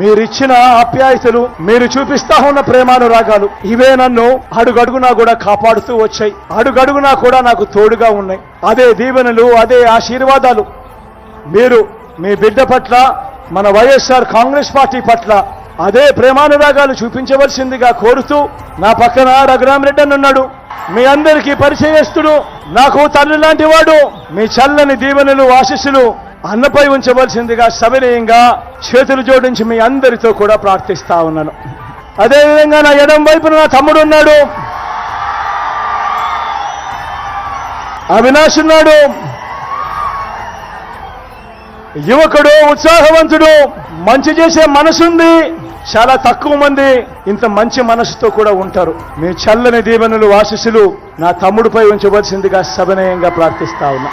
మీరిచ్చిన ఆప్యాయతలు మీరు చూపిస్తా ఉన్న ప్రేమానురాగాలు ఇవే నన్ను అడుగడుగునా కూడా కాపాడుతూ వచ్చాయి. అడుగడుగునా కూడా నాకు తోడుగా ఉన్నాయి. అదే దీవెనలు అదే ఆశీర్వాదాలు. మీరు మీ బిడ్డ పట్ల మన వైఎస్ఆర్ కాంగ్రెస్ పార్టీ పట్ల అదే ప్రేమానురాగాలు చూపించవలసిందిగా కోరుతూ నా పక్కన రఘురామరెడ్డి అని ఉన్నాడు. మీ అందరికీ పరిచయస్తుడు నాకు తల్లి లాంటి వాడు. మీ చల్లని దీవెనలు ఆశీస్సులు అన్నపై ఉంచవలసిందిగా సవినయంగా చేతులు జోడించి మీ అందరితో కూడా ప్రార్థిస్తా ఉన్నాను. అదేవిధంగా నా ఎడం వైపున నా తమ్ముడు ఉన్నాడు. అవినాష్ ఉన్నాడు. యువకుడు ఉత్సాహవంతుడు మంచి చేసే మనసుంది. చాలా తక్కువ మంది ఇంత మంచి మనసుతో కూడా ఉంటారు. మీ చల్లని దీవెనలు ఆశీస్సులు నా తమ్ముడిపై ఉంచవలసిందిగా సవినయంగా ప్రార్థిస్తా ఉన్నా.